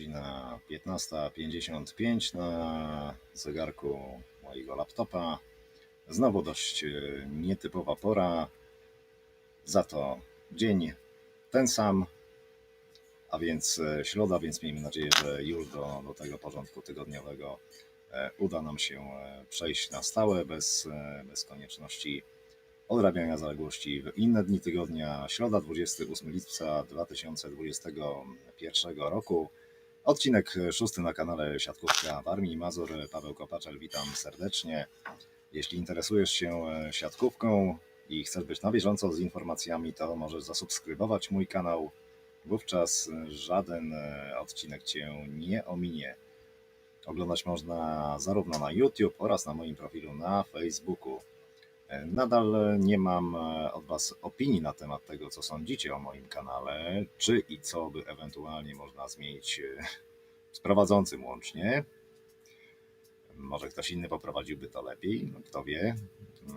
Godzina 15.55 na zegarku mojego laptopa. Znowu dość e, nietypowa pora. Za to dzień ten sam, a więc e, środa, więc miejmy nadzieję, że już do, do tego porządku tygodniowego e, uda nam się przejść na stałe bez, bez konieczności odrabiania zaległości w inne dni tygodnia. Środa 28 lipca 2021 roku. Odcinek szósty na kanale Siatkówka w Armii Mazur. Paweł Kopaczel, witam serdecznie. Jeśli interesujesz się e, siatkówką i chcesz być na bieżąco z informacjami, to możesz zasubskrybować mój kanał. Wówczas żaden e, odcinek Cię nie ominie. Oglądać można zarówno na YouTube oraz na moim profilu na Facebooku. Nadal nie mam e, od Was opinii na temat tego, co sądzicie o moim kanale, czy i co by ewentualnie można zmienić e, z prowadzącym łącznie. Może ktoś inny poprowadziłby to lepiej, no kto wie.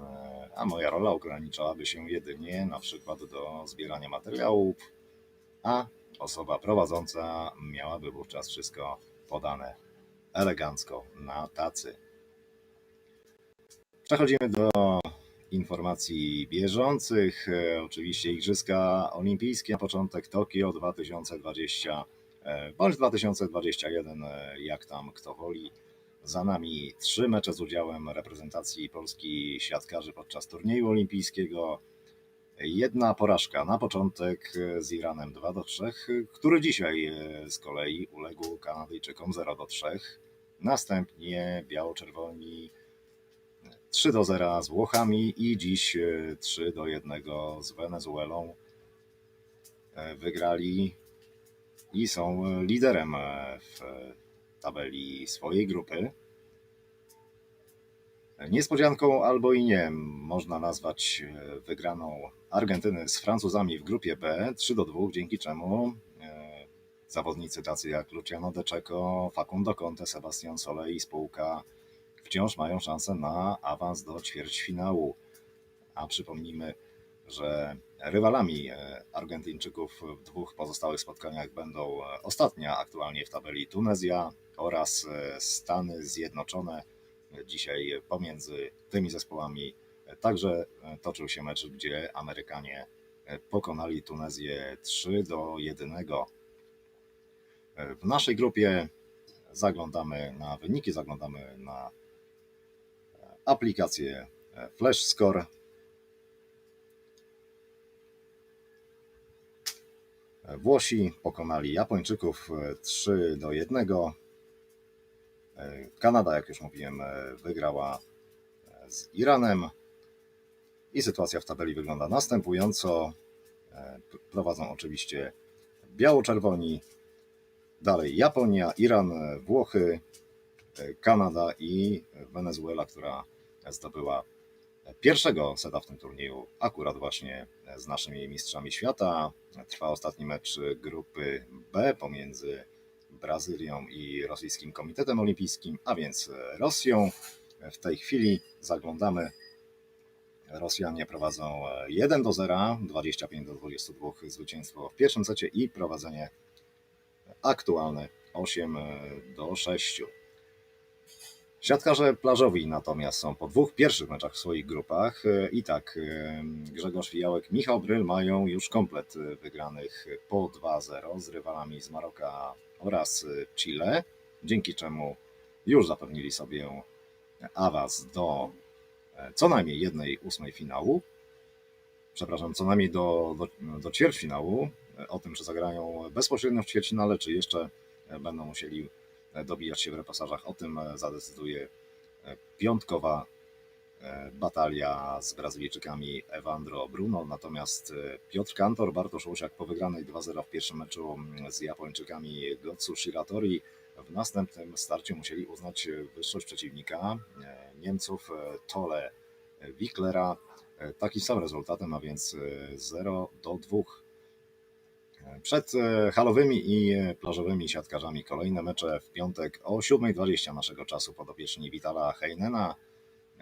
E, A moja rola ograniczałaby się jedynie na przykład do zbierania materiałów, a osoba prowadząca miałaby wówczas wszystko podane elegancko na tacy. Przechodzimy do informacji bieżących. E, Oczywiście Igrzyska Olimpijskie na początek Tokio 2020 e, bądź 2021, e, jak tam kto woli. Za nami trzy mecze z udziałem reprezentacji Polski siatkarzy podczas turnieju olimpijskiego. Jedna porażka na początek z Iranem 2 do 3, który dzisiaj z kolei uległ Kanadyjczykom 0 do 3. Następnie biało-czerwoni 3 do 0 z Włochami i dziś e, 3 do 1 z Wenezuelą e, wygrali i są liderem e, w tabeli swojej grupy. Niespodzianką albo i nie można nazwać wygraną Argentyny z Francuzami w grupie B 3 do 2, dzięki czemu zawodnicy tacy jak Luciano De Cecco, Facundo Conte, Sebastian Sole i spółka wciąż mają szansę na awans do ćwierćfinału. A przypomnijmy, że rywalami e, Argentyńczyków w dwóch pozostałych spotkaniach będą e, ostatnia aktualnie w tabeli Tunezja oraz e, Stany Zjednoczone. Dzisiaj pomiędzy tymi zespołami także toczył się mecz, gdzie Amerykanie pokonali Tunezję 3 do 1. W naszej grupie zaglądamy na wyniki, zaglądamy na aplikację Flash Score. Włosi pokonali Japończyków 3 do 1. Kanada, jak już mówiłem, wygrała z Iranem. I sytuacja w tabeli wygląda następująco. Prowadzą oczywiście biało-czerwoni, dalej Japonia, Iran, Włochy, Kanada i Wenezuela, która zdobyła pierwszego seta w tym turnieju, akurat właśnie z naszymi mistrzami świata. Trwa ostatni mecz grupy B pomiędzy Brazylią i Rosyjskim Komitetem Olimpijskim, a więc Rosją. W tej chwili zaglądamy. Rosjanie prowadzą 1 do 0, 25 do 22 zwycięstwo w pierwszym secie i prowadzenie aktualne 8 do 6. Siatkarze plażowi natomiast są po dwóch pierwszych meczach w swoich grupach. I tak, Grzegorz Fijałek, Michał Bryl mają już komplet wygranych po 2-0 z rywalami z Maroka oraz Chile, dzięki czemu już zapewnili sobie awans do co najmniej jednej ósmej finału. Przepraszam, co najmniej do, do, do ćwierćfinału. O tym, czy zagrają bezpośrednio w ćwierćfinale, czy jeszcze będą musieli dobijać się w repasażach. O tym zadecyduje piątkowa e, batalia z Brazylijczykami Evandro Bruno, natomiast e, Piotr Kantor, Bartosz Łosiak po wygranej 2-0 w pierwszym meczu z Japończykami Gotsu Shiratori w następnym starciu musieli uznać wyższość przeciwnika e, Niemców e, Tole Wicklera e, takim samym rezultatem, a więc e, 0 do 2. Przed e, halowymi i e, plażowymi siatkarzami kolejne mecze w piątek o 7.20 naszego czasu podopieczni Witala Heinena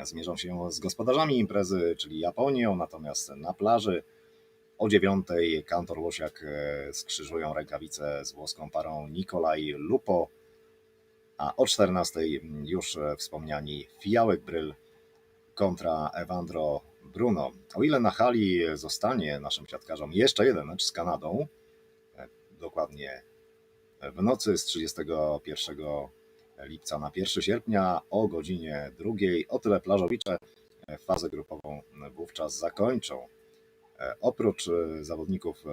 zmierzą się z gospodarzami imprezy, czyli Japonią, natomiast na plaży o 9.00 Kantor Łosiak e, skrzyżują rękawice z włoską parą Nikolaj Lupo, a o 14.00 już wspomniani Fijałek Bryl kontra Evandro Bruno. O ile na hali zostanie naszym siatkarzom jeszcze jeden mecz z Kanadą, dokładnie w nocy z 31 lipca na 1 sierpnia o godzinie drugiej, o tyle plażowicze fazę grupową wówczas zakończą. E, Oprócz e, zawodników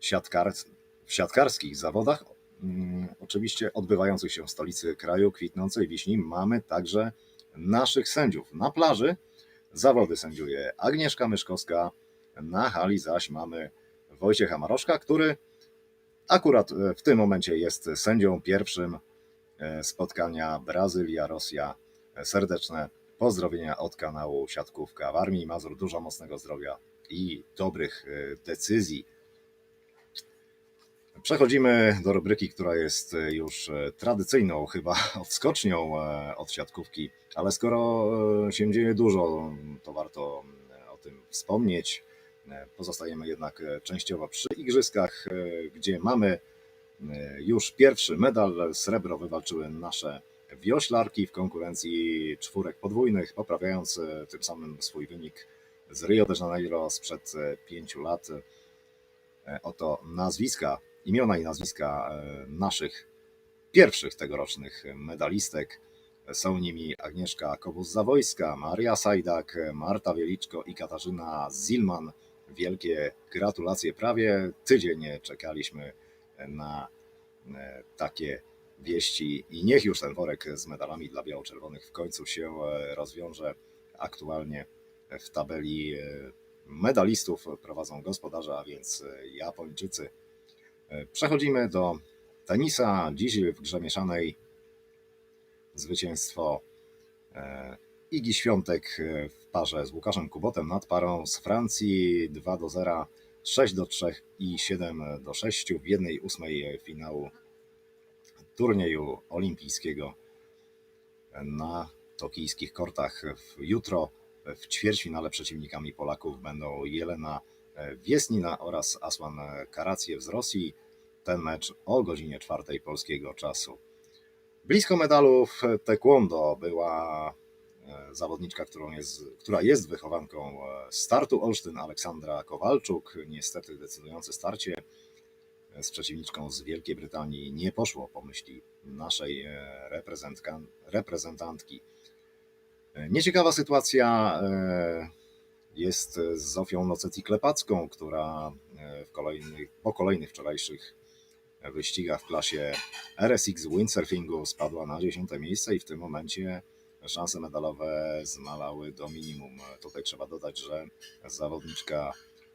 siatkar, w siatkarskich zawodach, mm, oczywiście odbywających się w stolicy kraju, kwitnącej Wiśni, mamy także naszych sędziów. Na plaży zawody sędziuje Agnieszka Myszkowska, na hali zaś mamy Wojciecha Maroszka, który akurat e, w tym momencie jest sędzią pierwszym e, spotkania Brazylia-Rosja. E, Serdeczne pozdrowienia od kanału Siatkówka w Armii Mazur. Dużo mocnego zdrowia i dobrych decyzji. Przechodzimy do rubryki, która jest już tradycyjną chyba odskocznią e, od siatkówki, ale skoro się dzieje dużo, to warto o tym wspomnieć. E, Pozostajemy jednak e, częściowo przy igrzyskach, e, gdzie mamy już pierwszy medal. Srebro wywalczyły nasze wioślarki w konkurencji czwórek podwójnych, poprawiając tym samym swój wynik z Rio de Janeiro sprzed pięciu lat. Oto nazwiska, imiona i nazwiska naszych pierwszych tegorocznych medalistek. Są nimi Agnieszka Kobus-Zawojska, Maria Sajdak, Marta Wieliczko i Katarzyna Zilman. Wielkie gratulacje. Prawie tydzień czekaliśmy na e, takie wieści i niech już ten worek z medalami dla biało-czerwonych w końcu się e, rozwiąże. Aktualnie w tabeli e, medalistów prowadzą gospodarze, a więc Japończycy. Przechodzimy do tenisa. Dziś w grze mieszanej zwycięstwo Igi Świątek e, w parze z Łukaszem Kubotem nad parą z Francji 2 do 0, 6 do 3 i 7 do 6 w jednej ósmej finału turnieju olimpijskiego na tokijskich kortach. Jutro w ćwierćfinale przeciwnikami Polaków będą Jelena Wiesnina oraz Aslan Karaciew z Rosji. Ten mecz o godzinie czwartej polskiego czasu. Blisko medalu w taekwondo była e, zawodniczka, którą jest, która jest wychowanką e, startu Olsztyn, Aleksandra Kowalczuk. Niestety decydujące starcie e, z przeciwniczką z Wielkiej Brytanii nie poszło po myśli naszej e, reprezentantki. E, Nieciekawa sytuacja e, jest z Zofią Noceti-Klepacką, która e, w kolejnych, po kolejnych wczorajszych wyścigach w klasie RSX windsurfingu spadła na 10 miejsce i w tym momencie szanse medalowe zmalały do minimum. Tutaj trzeba dodać, że zawodniczka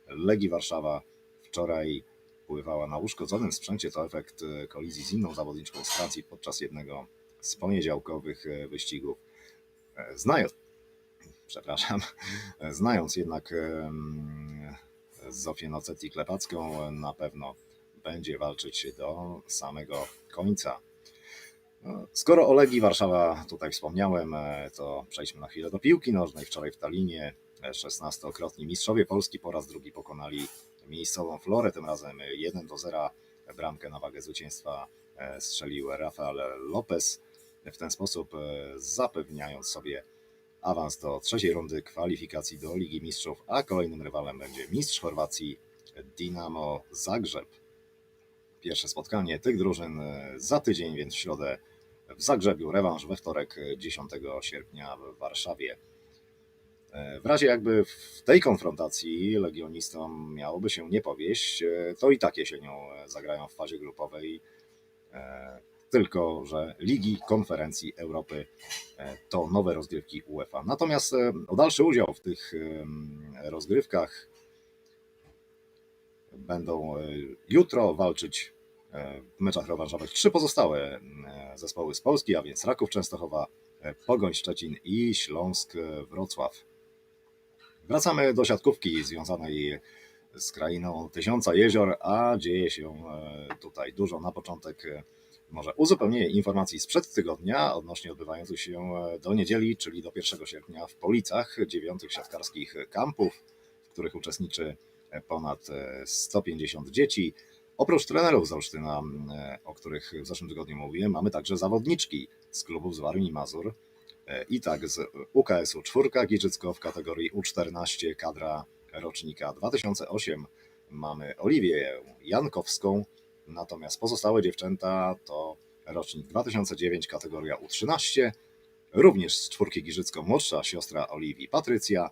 Legii Warszawa wczoraj pływała na uszkodzonym sprzęcie. To efekt kolizji z inną zawodniczką z Francji podczas jednego z poniedziałkowych wyścigów. Znając, przepraszam, znając jednak Zofię Noceti Klepacką, na pewno będzie walczyć do samego końca. Skoro o Legii Warszawa tutaj wspomniałem, e, to przejdźmy na chwilę do piłki nożnej. Wczoraj w Talinie 16-krotni mistrzowie Polski po raz drugi pokonali miejscową Florę, tym razem 1 do 0. Bramkę na wagę zwycięstwa e, strzelił Rafael Lopez. W ten sposób e, zapewniając sobie awans do trzeciej rundy kwalifikacji do Ligi Mistrzów, a kolejnym rywalem będzie mistrz Chorwacji Dinamo Zagrzeb. Pierwsze spotkanie tych drużyn e, za tydzień, więc w środę w Zagrzebiu, rewanż we wtorek e, 10 sierpnia w Warszawie. E, W razie jakby w tej konfrontacji legionistom miałoby się nie powieść, e, to i tak jesienią e, zagrają w fazie grupowej e, tylko że Ligi Konferencji Europy e, to nowe rozgrywki UEFA. Natomiast e, o dalszy udział w tych rozgrywkach będą e, jutro walczyć e, w meczach rewanżowych trzy pozostałe e, zespoły z Polski, a więc Raków Częstochowa, Pogoń Szczecin i Śląsk Wrocław. Wracamy do siatkówki związanej z krainą Tysiąca Jezior, a dzieje się tutaj dużo. Na początek może uzupełnienie informacji sprzed tygodnia odnośnie odbywających się do niedzieli, czyli do 1 sierpnia w Policach, dziewiątych siatkarskich kampów, w których uczestniczy ponad e, 150 dzieci. Oprócz trenerów z Olsztyna, e, o których w zeszłym tygodniu mówiłem, mamy także zawodniczki z klubów z Warmii Mazur e, i tak z UKS-u czwórka Giżycko w kategorii U14 kadra rocznika 2008 mamy Oliwię Jankowską, natomiast pozostałe dziewczęta to rocznik 2009 kategoria U13, również z czwórki Giżycko młodsza siostra Oliwii Patrycja,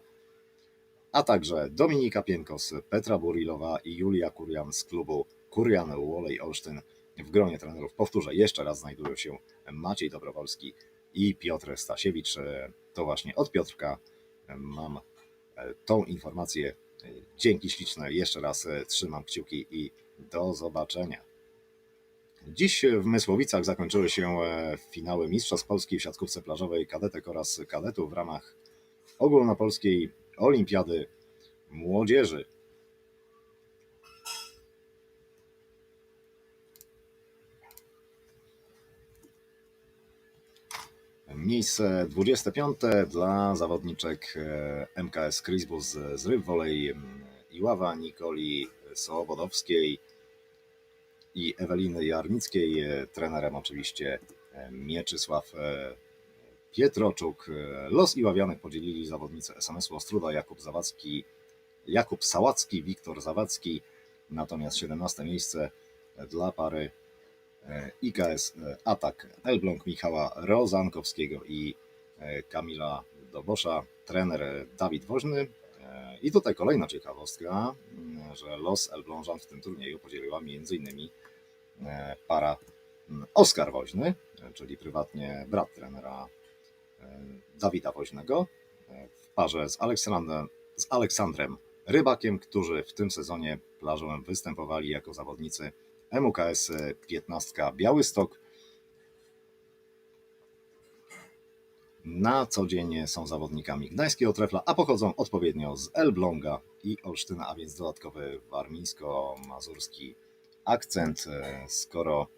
a także Dominika Pienkos, Petra Burilowa i Julia Kurian z klubu Kurian Wolej Olsztyn. W gronie trenerów, powtórzę, jeszcze raz znajdują się Maciej Dobrowolski i Piotr Stasiewicz. To właśnie od Piotrka mam e, tą informację. Dzięki śliczne, jeszcze raz e, trzymam kciuki i do zobaczenia. Dziś w Mysłowicach zakończyły się e, finały Mistrzostw Polski w siatkówce plażowej kadetek oraz kadetów w ramach ogólnopolskiej Olimpiady Młodzieży. Miejsce 25 dla zawodniczek e, MKS Krisbus z Ryb Wolej Iława, Nikoli Sołobodowskiej i Eweliny Jarnickiej. E, Trenerem oczywiście e, Mieczysław Pietroczuk. E, Los Iławianek podzielili zawodnicy SMS-u Ostruda, Jakub Zawadzki, Jakub Sałacki, Wiktor Zawadzki. Natomiast 17 miejsce dla pary e, IKS e, Atak Elbląg Michała Rozankowskiego i Kamila Dobosza, trener Dawid Woźny. I tutaj kolejna ciekawostka, m, że los Elblążan w tym turnieju podzieliła m.in. para m, Oskar Woźny, czyli prywatnie brat trenera Dawida Woźnego, e, w parze z Aleksandrem, z Aleksandrem Rybakiem, którzy w tym sezonie plażą występowali jako zawodnicy MUKS 15 Białystok. Na co dzień są zawodnikami Gdańskiego Trefla, a pochodzą odpowiednio z Elbląga i Olsztyna, a więc dodatkowy warmińsko-mazurski akcent. E, Skoro e,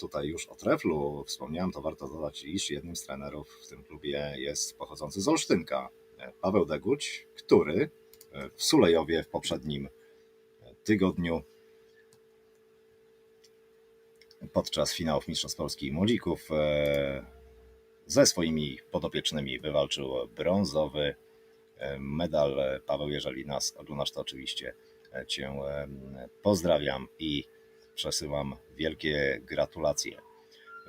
tutaj już o Treflu wspomniałem, to warto dodać, iż jednym z trenerów w tym klubie jest pochodzący z Olsztynka, e, Paweł Deguć, który e, w Sulejowie w poprzednim tygodniu podczas finałów Mistrzostw Polski Młodzików e, ze swoimi podopiecznymi wywalczył brązowy e, medal. Paweł, jeżeli nas oglądasz, to oczywiście e, Cię e, pozdrawiam i przesyłam wielkie gratulacje.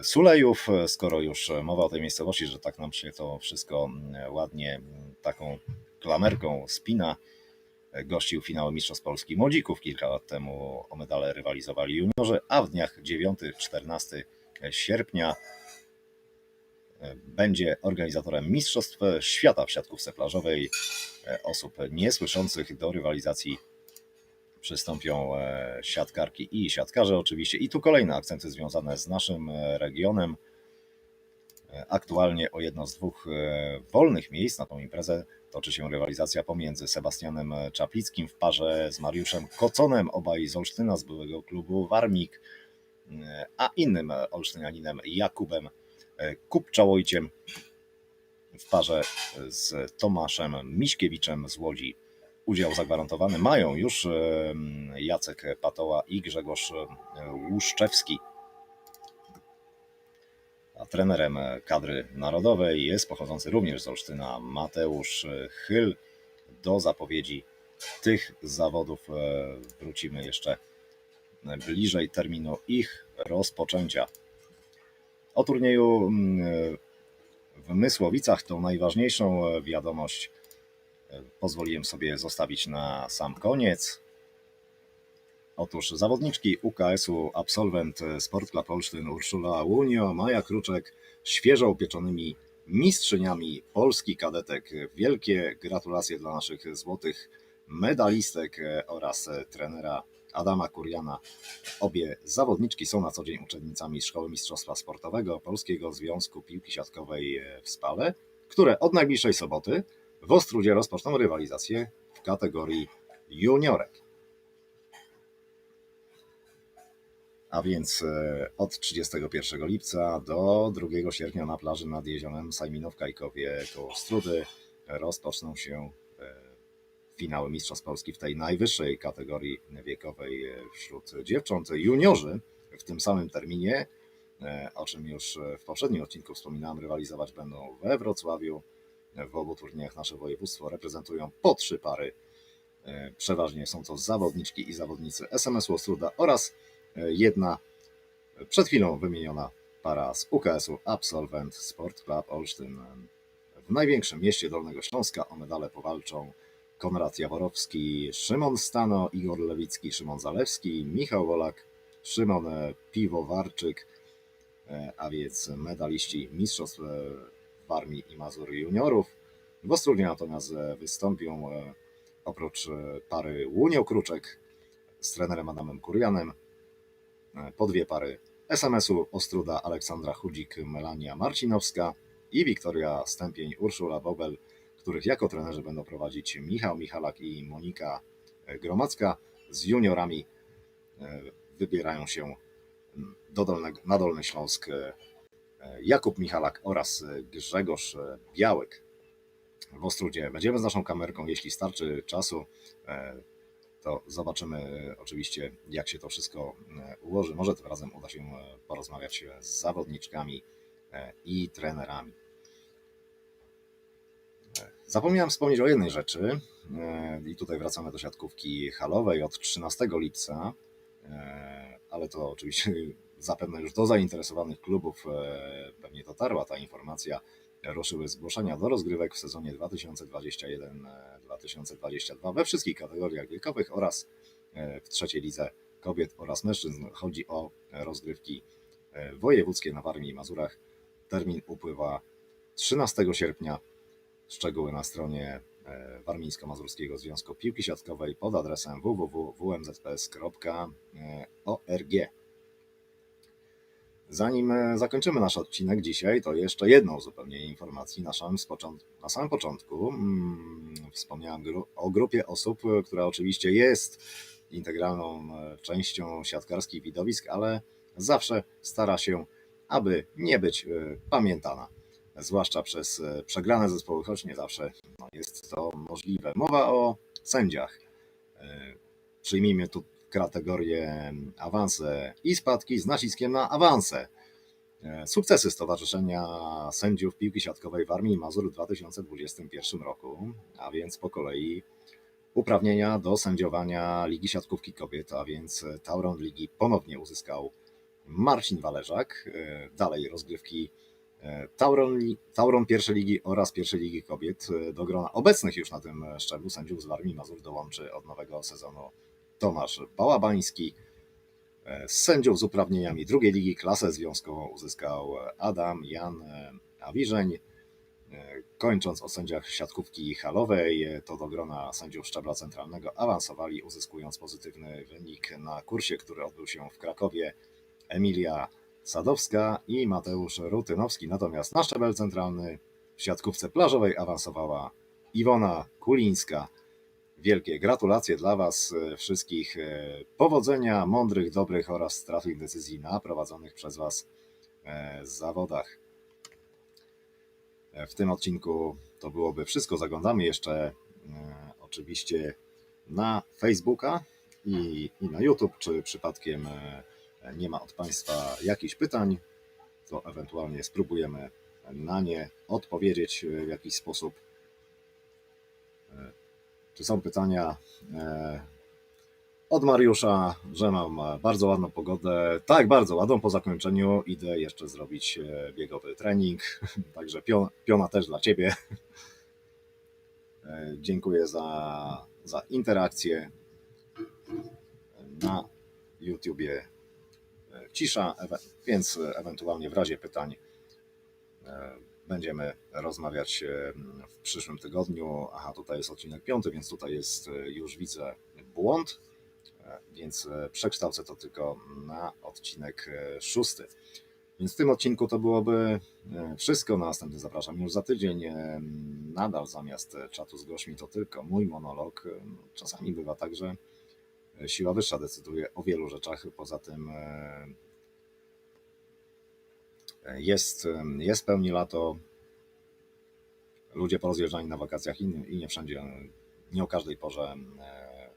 Sulejów, skoro już mowa o tej miejscowości, że tak nam się to wszystko mm, ładnie mm, taką klamerką spina, gościł finały Mistrzostw Polski Młodzików. Kilka lat temu o medale rywalizowali juniorzy, a w dniach 9-14 sierpnia będzie organizatorem Mistrzostw Świata w siatkówce plażowej. E, Osób niesłyszących do rywalizacji przystąpią e, siatkarki i siatkarze oczywiście. I tu kolejne akcenty związane z naszym e, regionem. E, Aktualnie o jedno z dwóch wolnych miejsc na tą imprezę toczy się rywalizacja pomiędzy Sebastianem Czaplickim w parze z Mariuszem Koconem, obaj z Olsztyna, z byłego klubu Warmik, a innym olsztynianinem Jakubem Kupczałojciem w parze z Tomaszem Miśkiewiczem z Łodzi. Udział zagwarantowany mają już e, Jacek Patoła i Grzegorz e, Łuszczewski. A trenerem kadry narodowej jest pochodzący również z Olsztyna Mateusz Chyl. Do zapowiedzi tych zawodów e, wrócimy jeszcze bliżej terminu ich rozpoczęcia. O turnieju w Mysłowicach tą najważniejszą wiadomość pozwoliłem sobie zostawić na sam koniec. Otóż zawodniczki UKS-u, absolwent Sport Club Olsztyn Urszula Łunio, Maja Kruczek, świeżo upieczonymi mistrzyniami Polski kadetek. Wielkie gratulacje dla naszych złotych medalistek oraz trenera Adama Kuriana. Obie zawodniczki są na co dzień uczennicami Szkoły Mistrzostwa Sportowego Polskiego Związku Piłki Siatkowej w Spale, które od najbliższej soboty w Ostrudzie rozpoczną rywalizację w kategorii juniorek. A więc e, od 31 lipca do 2 sierpnia na plaży nad jeziorem Sajminówka i Kowie koło Strudy rozpoczną się e, finały Mistrzostw Polski w tej najwyższej kategorii wiekowej e, wśród dziewcząt. Juniorzy w tym samym terminie, o czym już w poprzednim odcinku wspominałem, rywalizować będą we Wrocławiu. W obu turniejach nasze województwo reprezentują po trzy pary. E, Przeważnie są to zawodniczki i zawodnicy SMS-u Ostruda oraz e, jedna przed chwilą wymieniona para z UKS-u Absolvent Sport Club Olsztyn. W największym mieście Dolnego Śląska o medale powalczą Konrad Jaworowski, Szymon Stano, Igor Lewicki, Szymon Zalewski, Michał Wolak, Szymon e, Piwowarczyk, e, a więc medaliści Mistrzostw e, w Armii i Mazur Juniorów. W Ostrudzie natomiast e, wystąpią e, oprócz e, pary Łunio Kruczek z trenerem Adamem Kurianem, po dwie pary SMS-u Ostruda Aleksandra Chudzik, Melania Marcinowska i Wiktoria Stępień, Urszula Bobel, których jako trenerzy będą prowadzić Michał Michalak i Monika Gromacka. Z juniorami wybierają się do Dolnego, na Dolny Śląsk Jakub Michalak oraz Grzegorz Białek. W Ostrudzie będziemy z naszą kamerką, jeśli starczy czasu, e, to zobaczymy e, oczywiście, jak się to wszystko e, ułoży. Może tym razem uda się e, porozmawiać z zawodniczkami e, i trenerami. E, Zapomniałem wspomnieć o jednej rzeczy, e, i tutaj wracamy do siatkówki halowej od 13 lipca, e, ale to oczywiście zapewne już do zainteresowanych klubów e, pewnie dotarła ta informacja. Ruszyły zgłoszenia do rozgrywek w sezonie 2021-2022 we wszystkich kategoriach wiekowych oraz e, w trzeciej lidze kobiet oraz mężczyzn. Chodzi o rozgrywki e, wojewódzkie na Warmii i Mazurach. Termin upływa 13 sierpnia. Szczegóły na stronie Warmińsko-Mazurskiego Związku Piłki Siatkowej pod adresem www.wmzps.org. Zanim e, zakończymy nasz odcinek dzisiaj, to jeszcze jedną zupełnie informacji. Na samym, na samym początku mm, wspomniałem o grupie osób, e, która oczywiście jest integralną e, częścią siatkarskich widowisk, ale zawsze stara się, aby nie być pamiętana zwłaszcza przez przegrane zespoły, choć nie zawsze jest to możliwe. Mowa o sędziach. Przyjmijmy tu kategorię awanse i spadki z naciskiem na awanse. E, Sukcesy Stowarzyszenia Sędziów Piłki Siatkowej w Armii Mazur w 2021 roku, a więc po kolei uprawnienia do sędziowania Ligi Siatkówki Kobiet, a więc Tauron Ligi ponownie uzyskał Marcin Walerzak. E, Dalej rozgrywki E, Tauron, Tauron pierwszej ligi oraz pierwszej ligi kobiet do grona obecnych już na tym szczeblu sędziów z Warmii Mazur dołączy od nowego sezonu Tomasz Bałabański. E, Z sędziów z uprawnieniami drugiej ligi klasę związkową uzyskał Adam Jan e, Awiżeń. E, Kończąc o sędziach siatkówki halowej, to do grona sędziów szczebla centralnego awansowali, uzyskując pozytywny wynik na kursie, który odbył się w Krakowie. Emilia Sadowska i Mateusz Rutynowski. Natomiast na szczebel centralny w siatkówce plażowej awansowała Iwona Kulińska. Wielkie gratulacje dla Was e, wszystkich. e, Powodzenia, mądrych, dobrych oraz trafnych decyzji na prowadzonych przez Was e, zawodach. W tym odcinku to byłoby wszystko. Zaglądamy jeszcze oczywiście na Facebooka i, i na YouTube, czy przypadkiem nie ma od Państwa jakichś pytań, to ewentualnie spróbujemy na nie odpowiedzieć w jakiś sposób. E, Czy są pytania e, od Mariusza, że mam bardzo ładną pogodę? Tak, bardzo ładną. Po zakończeniu idę jeszcze zrobić e, biegowy trening, także pio- piona też dla Ciebie. E, Dziękuję za, za interakcję na YouTubie e, cisza, więc e, ewentualnie w razie pytań e, będziemy rozmawiać e, w przyszłym tygodniu. Aha, tutaj jest odcinek piąty, więc tutaj jest e, już widzę błąd, e, więc przekształcę to tylko na odcinek szósty. Więc w tym odcinku to byłoby wszystko. Na następny zapraszam już za tydzień. Nadal zamiast czatu z gośćmi to tylko mój monolog. Czasami bywa tak, że siła wyższa decyduje o wielu rzeczach. Poza tym jest, jest pełni lato. Ludzie porozjeżdżani na wakacjach i nie, i nie wszędzie, nie o każdej porze e,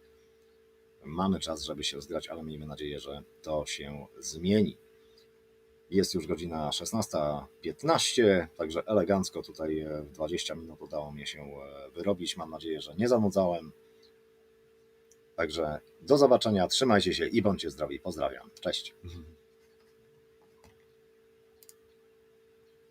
mamy czas, żeby się zgrać, ale miejmy nadzieję, że to się zmieni. Jest już godzina 16.15, także elegancko tutaj e, w 20 minut udało mi się e, wyrobić. Mam nadzieję, że nie zanudzałem. Także do zobaczenia, trzymajcie się i bądźcie zdrowi. Pozdrawiam. Cześć.